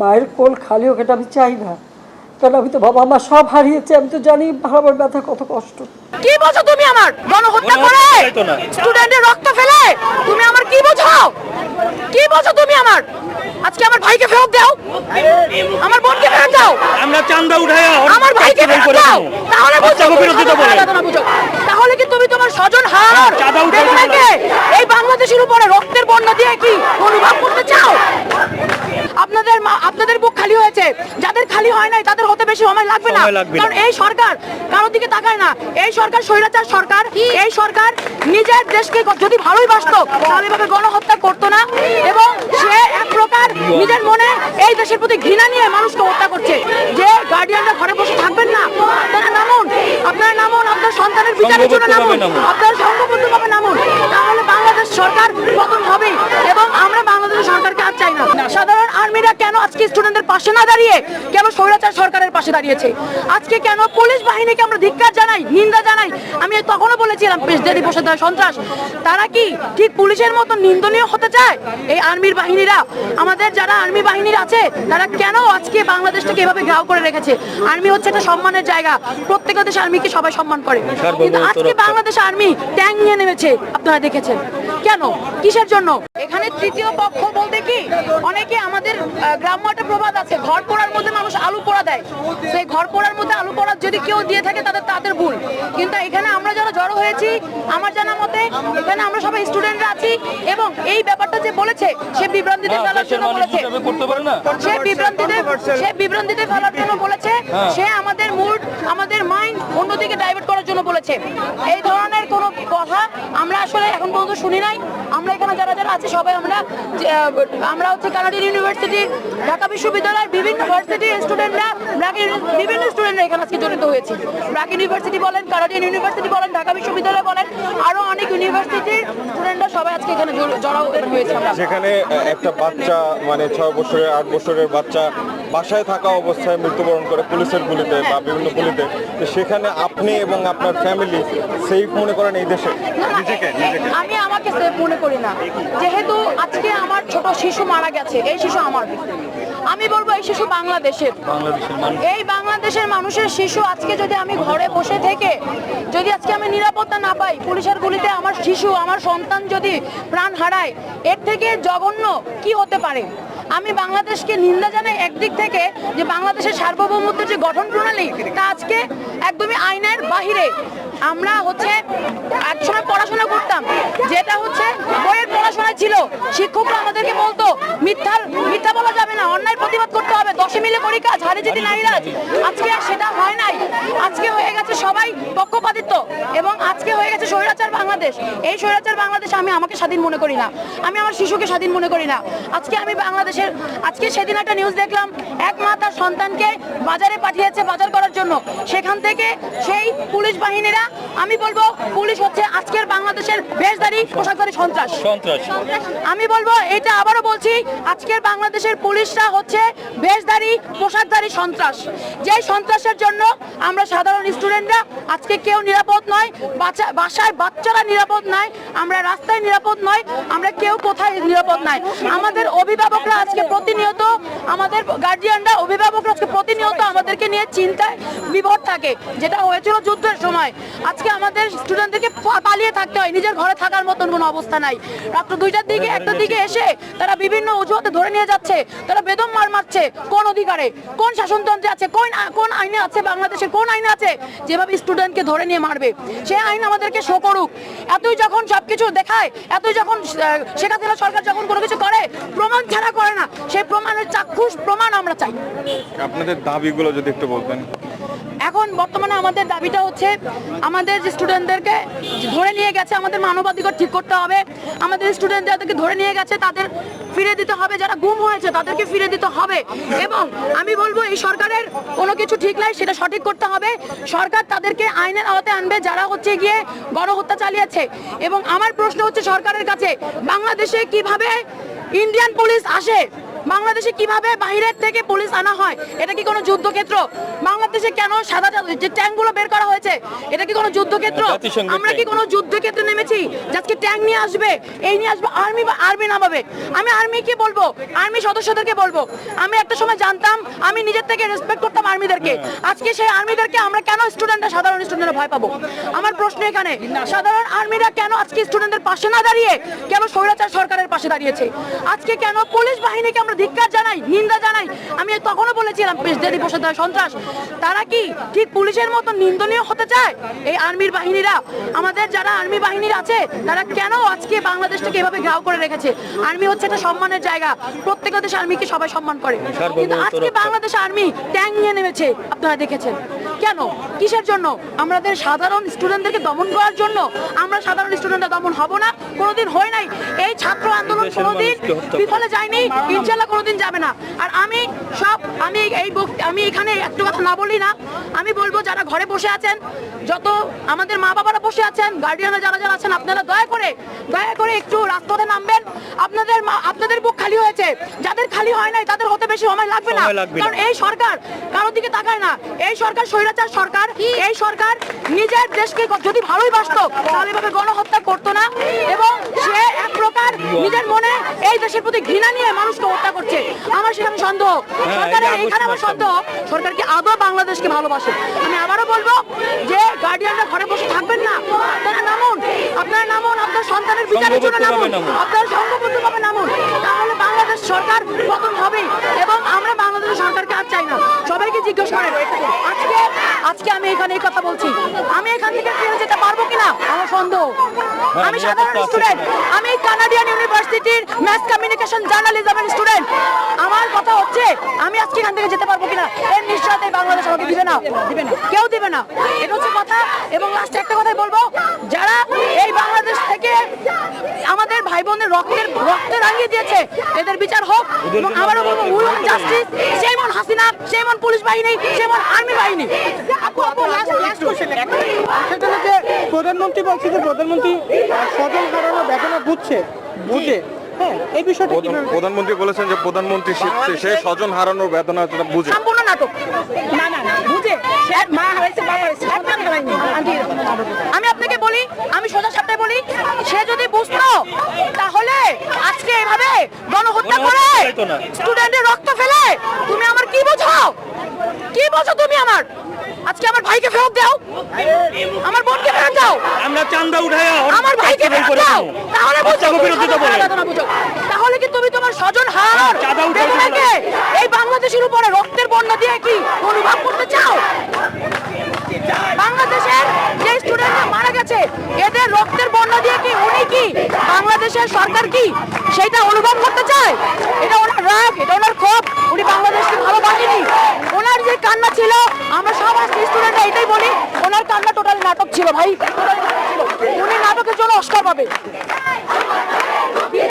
মায়ের কোল খালি হোক এটা আমি চাই না। কারণ আমি তো বাবা মা সব হারিয়েছে আমি তো জানি হারাবার ব্যথা কত কষ্ট। কি বোঝো তুমি আমার? গণহত্যা করে। স্টুডেন্টের রক্ত ফেলে? তুমি আমার কি বোঝো? কি বোঝো তুমি আমার? আজকে আমার ভাইকে ফেরত দাও। আমার বোনকে ফেরত দাও। আমরা চান্দা উঠাই আমার ভাইকে ফেরত দাও। তাহলে বুঝো। তাহলে কি তুমি তোমার স্বজন হার? চাঁদা উঠাও তোমরা। এই বাংলাদেশের উপরে রক্তের বন্যা দিয়ে কি অনুভব করতে চাও? আপনাদের মা- আপনাদের বুক খালি হয়েছে। যাদের খালি হয় নাই তাদের হতে বেশি সময় লাগবে না। কারণ এই সরকার কারোর দিকে তাকায় না। এই সরকার স্বৈরাচার সরকার এই সরকার নিজের দেশকে যদি ভালোই বাসতো তাহলে এভাবে গণহত্যা করতো না। এবং সে এক প্রকার নিজের মনে এই দেশের প্রতি ঘৃণা নিয়ে মানুষকে হত্যা করছে। যে গার্ডিয়ানরা ঘরে বসে থাকবেন না আপনারা নামুন। আপনারা নামুন আপনার সন্তানের বিচারের জন্য নামুন। আপনারা সংঘবদ্ধভাবে নামুন। তাহলে বাংলাদেশ সরকার পতন হবেই এবং আমরা বাংলাদেশের সরকারকে আর চাই না। সাধারণ আর্মিরা কেন আজকে স্টুডেন্টদের পাশে না দাঁড়িয়ে কেন স্বৈরাচার সরকারের পাশে দাঁড়িয়েছে? আজকে কেন পুলিশ বাহিনীকে আমরা ধিক্কার জানাই নিন্দা জানাই? আমি তখনও বলেছিলাম পেশদারি বসে সন্ত্রাস। তারা কি ঠিক পুলিশের মতো নিন্দনীয় হতে চায়? এই আর্মির বাহিনীরা আমাদের যারা আর্মি বাহিনীর আছে তারা কেন আজকে বাংলাদেশটাকে এভাবে ঘাও করে রেখেছে? আর্মি হচ্ছে একটা সম্মানের জায়গা। প্রত্যেকটা দেশ আর্মিকে সবাই সম্মান করে। কিন্তু আজকে বাংলাদেশ আর্মি ট্যাং নিয়ে নেমেছে আপনারা দেখেছেন। কেন? কিসের জন্য? এখানে তৃতীয় পক্ষ বলতে কি? অনেকে আমাদের গ্রাম্য একটা প্রবাদ আছে ঘর পোড়ার মধ্যে মানুষ আলু পোড়া দেয়। সেই ঘর পোড়ার মধ্যে আলু পোড়া যদি কেউ দিয়ে থাকে তাদের তাদের ভুল। কিন্তু এখানে আমরা যারা জড়ো হয়েছি আমার জানা মতে এখানে আমরা সবাই স্টুডেন্টরা আছি এবং এই ব্যাপারটা যে বলেছে সে বিভ্রান্তিতে ফেলার জন্য বলেছে। সে বিভ্রান্তিতে সে বিভ্রান্তিতে ফেলার জন্য বলেছে সে আমাদের মুড আমাদের মাইন্ড অন্যদিকে ডাইভার্ট করার জন্য বলেছে। এই ধরনের কোনো কথা আমরা আসলে এখন পর্যন্ত শুনি নাই। আমরা এখানে যারা যারা আছে, সবাই আমরা আমরা হচ্ছে কানাডিয়ান ইউনিভার্সিটি ঢাকা বিশ্ববিদ্যালয়ের বিভিন্ন ভার্সিটি স্টুডেন্টরা বিভিন্ন স্টুডেন্টরা এখানে আজকে জড়িত হয়েছে। ব্র্যাক ইউনিভার্সিটি বলেন কানাডিয়ান ইউনিভার্সিটি বলেন, ঢাকা বিশ্ববিদ্যালয় বলেন, আরও অনেক ইউনিভার্সিটির স্টুডেন্টরা সবাই আজকে এখানে জড়- জড়ো হয়েছে। আমরা যেখানে একটা বাচ্চা মানে ছয় বছরের, আট বছরের বাচ্চা বাসায় থাকা অবস্থায় মৃত্যুবরণ করে পুলিশের গুলিতে বা বিভিন্ন গুলিতে। তো সেখানে আপনি এবং আপনার ফ্যামিলি সেফ মনে করেন এই দেশে? নিজেকে নিজেকে। আমি আমাকে সেফ মনে করি না। যেহেতু আজকে আমার ছোট শিশু মারা গেছে এই শিশু আমার আমি বলব এই শিশু বাংলাদেশের। বাংলাদেশের এই বাংলাদেশের মানুষের শিশু আজকে যদি আমি ঘরে বসে থেকে যদি আজকে আমি নিরাপত্তা না পাই পুলিশের গুলিতে আমার শিশু আমার সন্তান যদি প্রাণ হারায় এর থেকে জঘন্য কি হতে পারে? আমি বাংলাদেশকে নিন্দা জানাই একদিক থেকে যে বাংলাদেশের সার্বভৌমত্বের যে গঠন প্রণালী, তা আজকে একদমই আইনের বাহিরে। আমরা হচ্ছে একসময় পড়াশোনা করতাম, যেটা হচ্ছে বইয়ের পড়াশোনা ছিল। শিক্ষকরা আমাদেরকে বলতো মিথ্যার মিথ্যা বলা যাবে না অন্যায় প্রতিবাদ করতে হবে, দশে মিলে করি কাজ হারে যেতে নাইরাজ আজকে আর সেটা হয় নাই। আজকে সবাই পক্ষপাতিত্ব। এবং আজকে হয়ে গেছে স্বৈরাচার বাংলাদেশ। এই স্বৈরাচার বাংলাদেশ আমি আমাকে স্বাধীন মনে করি না। আমি আমার শিশুকে স্বাধীন মনে করি না। আজকে আমি বাংলাদেশের আজকে সেদিন একটা নিউজ দেখলাম। এক মা তার সন্তানকে বাজারে পাঠিয়েছে বাজার করার জন্য। সেখান থেকে সেই পুলিশ বাহিনীরা আমি বলব পুলিশ হচ্ছে আজকের বাংলাদেশের বেশধারী পোশাকধারী সন্ত্রাস। সন্ত্রাস। আমি বলব এটা আবারও বলছি আজকের বাংলাদেশের পুলিশরা হচ্ছে বেশধারী পোশাকধারী সন্ত্রাস। যে সন্ত্রাসের জন্য আমরা সাধারণ স্টুডেন্টরা আজকে কেউ নিরাপদ নয় বাচ্চা বাসায় বাচ্চারা নিরাপদ নয়, আমরা রাস্তায় নিরাপদ নয়, আমরা কেউ কোথায় নিরাপদ নয়। আমাদের অভিভাবকরা আজকে প্রতিনিয়ত, আমাদের গার্জিয়ানরা অভিভাবকরা আজকে প্রতিনিয়ত আমাদেরকে নিয়ে চিন্তায় বিভোর থাকে, যেটা হয়েছিল যুদ্ধের সময়। আজকে আমাদের স্টুডেন্টদেরকে পালিয়ে থাকতে হয়, নিজের ঘরে থাকার মতন কোনো অবস্থা নাই। রাত্র দুইটার দিকে, একটার দিকে এসে তারা বিভিন্ন অজুহাতে ধরে নিয়ে যাচ্ছে, তারা বেদম মার মারছে, কোন অধিকারে, কোন শাসনতন্ত্রে আছে, কোন কোন আইনে আছে, বাংলাদেশের কোন আইনে আছে যেভাবে স্টুডেন্টকে ধরে নিয়ে মারবে সে আইন আমাদেরকে শো করুক। এতই যখন সবকিছু দেখায় এতই যখন আহ, শেখ সরকার যখন কোনো কিছু করে প্রমাণ ছাড়া করে না। সেই প্রমাণের চাক্ষুষ প্রমাণ আমরা চাই। আপনাদের দাবিগুলো যদি একটু বলতেন। এখন বর্তমানে আমাদের দাবিটা হচ্ছে আমাদের যে স্টুডেন্টদেরকে ধরে নিয়ে গেছে আমাদের মানবাধিকার ঠিক করতে হবে। আমাদের স্টুডেন্ট যাদেরকে ধরে নিয়ে গেছে তাদের ফিরে দিতে হবে। যারা গুম হয়েছে তাদেরকে ফিরে দিতে হবে। এবং আমি বলব এই সরকারের কোনো কিছু ঠিক নাই সেটা সঠিক করতে হবে। সরকার তাদেরকে আইনের আওয়াতে আনবে, যারা হচ্ছে গিয়ে গণহত্যা চালিয়েছে। এবং আমার প্রশ্ন হচ্ছে সরকারের কাছে, বাংলাদেশে কীভাবে ইন্ডিয়ান পুলিশ আসে? বাংলাদেশে কীভাবে বাহিরের থেকে পুলিশ আনা হয়? এটা কি কোনো যুদ্ধক্ষেত্র? বাংলাদেশে কেন সাদা যে ট্যাঙ্কগুলো বের করা হয়েছে এটা কি কোনো যুদ্ধক্ষেত্র? আমরা কি। কোনো যুদ্ধক্ষেত্রে নেমেছি? আজকে ট্যাঙ্ক নিয়ে আসবে এই নিয়ে আসবে আর্মি বা আর্মি নামাবে। আমি আর্মি আর্মিকে বলব আর্মি সদস্যদেরকে বলব। আমি একটা সময় জানতাম আমি নিজের থেকে রেসপেক্ট করতাম আর্মিদেরকে। আজকে সেই আর্মিদেরকে আমরা কেন স্টুডেন্টরা সাধারণ স্টুডেন্টরা ভয় পাবো? আমার প্রশ্ন এখানে সাধারণ আর্মিরা কেন আজকে স্টুডেন্টদের পাশে না দাঁড়িয়ে কেন স্বৈরাচার সরকারের পাশে দাঁড়িয়েছে? আজকে কেন পুলিশ বাহিনীকে আমরা ধিক্কার জানাই নিন্দা জানাই। আমি তখনও বলেছিলাম দেদি বসে সন্ত্রাস তারা কি ঠিক পুলিশের মতো নিন্দনীয় হতে চায়? এই আর্মির বাহিনীরা আমাদের যারা আর্মি বাহিনীর আছে তারা কেন আজকে বাংলাদেশটাকে এভাবে ঘাও করে রেখেছে? আর্মি হচ্ছে একটা সম্মানের জায়গা। প্রত্যেক দেশ আর্মিকে সবাই সম্মান করে। কিন্তু আজকে বাংলাদেশ আর্মি ট্যাং নিয়ে নেমেছে। আপনারা দেখেছেন। কেন? কিসের জন্য? আমাদের সাধারণ স্টুডেন্টদেরকে দমন করার জন্য। আমরা সাধারণ স্টুডেন্টরা দমন হব না। কোনোদিন হয় নাই। এই ছাত্র আন্দোলন কোনোদিন বিফলে যায়নি। ইনশাল্লাহ কোনোদিন যাবে না। আর আমি সব আমি এই আমি এখানে একটু কথা না বলি না। আমি বলব যারা ঘরে বসে আছেন যত আমাদের মা বাবারা বসে আছেন গার্ডিয়ানরা যারা যারা আছেন আপনারা দয়া করে দয়া করে একটু রাজপথে নামবেন। আপনাদের মা আপনাদের বুক খালি হয়েছে। যাদের খালি হয় নাই তাদের হতে বেশি সময় লাগবে না। সময় লাগবে না। কারণ এই সরকার কারোর দিকে তাকায় না। এই সরকার স্বৈরাচার সরকার এই সরকার নিজের দেশকে যদি ভালোই বাসতো তাহলে এভাবে গণহত্যা করতো না। এবং সে এক প্রকার নিজের মনে এই দেশের প্রতি ঘৃণা নিয়ে মানুষকে হত্যা করছে। আমার সেখানে সন্দেহ। হ্যাঁ, সরকারের এখানে আমার সন্দেহ। সরকার কি আদৌ বাংলাদেশকে ভালোবাসে। আমি আবারও বলব যে গার্ডিয়ানরা ঘরে বসে থাকবেন না। আপনারা নামুন। আপনারা নামুন। আপনার সন্তানের বিচারের জন্য নামুন। আপনারা সংঘবদ্ধভাবে নামুন। সরকার পতন হবে এবং আমরা বাংলাদেশ সরকারকে আর চাই না। সবাইকে জিজ্ঞেস করেন। আজকে আজকে আমি এখানে এই কথা বলছি। আমি এখান থেকে ফিরে যেতে পারব কিনা? আমার সন্দেহ। আমি সাধারণ স্টুডেন্ট আমি কানাডিয়ান ইউনিভার্সিটির ম্যাস কমিউনিকেশন জার্নালিজমের স্টুডেন্ট আমার কথা হচ্ছে আমি আজকে এখান থেকে যেতে পারব কিনা? এর নিশ্চয়তা বাংলাদেশ আমাকে দিবে না। দিবে না। কেউ দিবে না। এটা হচ্ছে কথা। এবং লাস্টে একটা কথাই বলব। যারা এই বাংলাদেশ থেকে ভাই বোনের রক্তের রক্তে রাঙিয়ে দিয়েছে। এদের বিচার হোক এবং আবারও বলব উই জাস্টিস সেমন হাসিনা সেমন পুলিশ বাহিনী সেমন আর্মি বাহিনী। আপু আপু লাস্ট লাস্ট কোশ্চেন সেটা যে প্রধানমন্ত্রী বলছে যে প্রধানমন্ত্রী স্বজন হারানো বেদনা বুঝছে বুঝে। হ্যাঁ প্রধানমন্ত্রী বলেছেন যে প্রধানমন্ত্রী সে- সে স্বজন হারানোর বেদনা বুঝে। সম্পূর্ণ নাটক। না না বুঝে। মা হারাইছে বাবা হারাইছে সন্তান হারায়নি আন্টি আমি আপনাকে বলি আমি সোজা সাপটায় বলি সে যদি বুঝতো তাহলে আজকে এভাবে গণহত্যা করে। স্টুডেন্টের রক্ত ফেলে তুমি আমার কি বোঝো কি বোঝো তুমি আমার? আজকে আমার ভাইকে ফেরত দাও। আমার বোনকে ফেরত দাও। আমরা চান্দা উঠাই আমার ভাইকে ফেরত দাও। তাহলে বুঝো। তাহলে কি তুমি তোমার স্বজন চাঁদা উঠাও এই বাংলাদেশের উপরে রক্তের বন্যা দিয়ে কি অনুভব করতে চাও? বাংলাদেশের যে স্টুডেন্টরা মারা গেছে এদের রক্তের বাংলাদেশের সরকার কি সেটা অনুভব করতে চায়? এটা ওনার রাগ, এটা ওনার ক্ষোভ, উনি বাংলাদেশকে ভালোবাসেনি। ওনার যে কান্না ছিল, আমরা সব স্টুডেন্টরা এটাই বলি, ওনার কান্না টোটাল নাটক ছিল, ভাই। উনি নাটকের জন্য অস্কার পাবে।